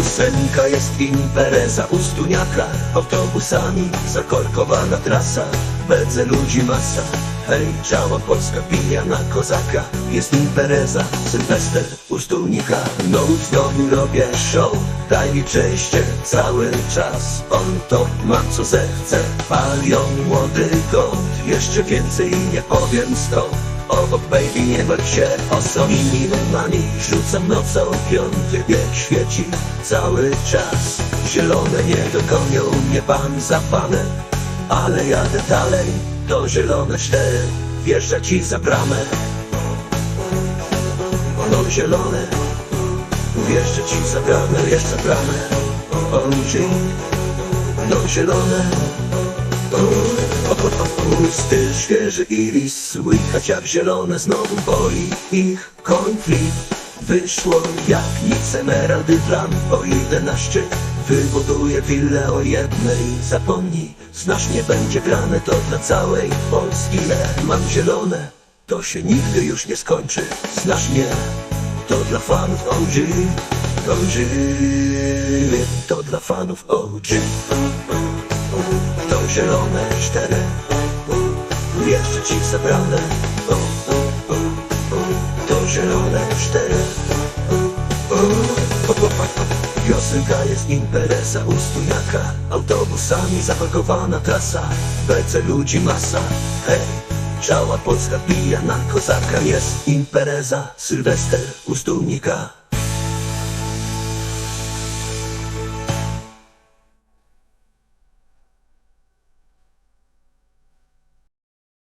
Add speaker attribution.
Speaker 1: Ósemka jest impreza u Stuniaka Autobusami zakorkowana trasa Bedze ludzi masa. Hej, cała Polska pija na kozaka. Jest impreza, Sylwester u Stunika No znowu robię show Daj mi częście cały czas. On to ma co zechce Palion młody kot Jeszcze więcej nie powiem stąd Obok baby nie martw się osobnymi nami Rzucam nocą piąty bieg świeci cały czas. Zielone nie dogonią mnie pan za panem Ale jadę dalej, to zielone cztery Wjeżdża ci za bramę. No zielone. Wjeżdża ci za bramę, jeszcze bramę. Oczy No zielone Pusty, świeży iris Słychać jak zielone znowu boli ich konflikt. Wyszło jak nic emeraldy plan O 11 wybuduje willę o jednej. Zapomnij, znasz nie będzie grane To dla całej Polski. Le Mam zielone, to się nigdy już nie skończy. Znasz mnie, to dla fanów OG OG To dla fanów OG to zielone cztery Jeszcze ci zabrane. To zielone cztery. O, jest impreza u Stujaka Autobusami zapakowana trasa. Bece ludzi masa. Hej, cała Polska pija na kozaka Jest impreza, Sylwester u Stójnika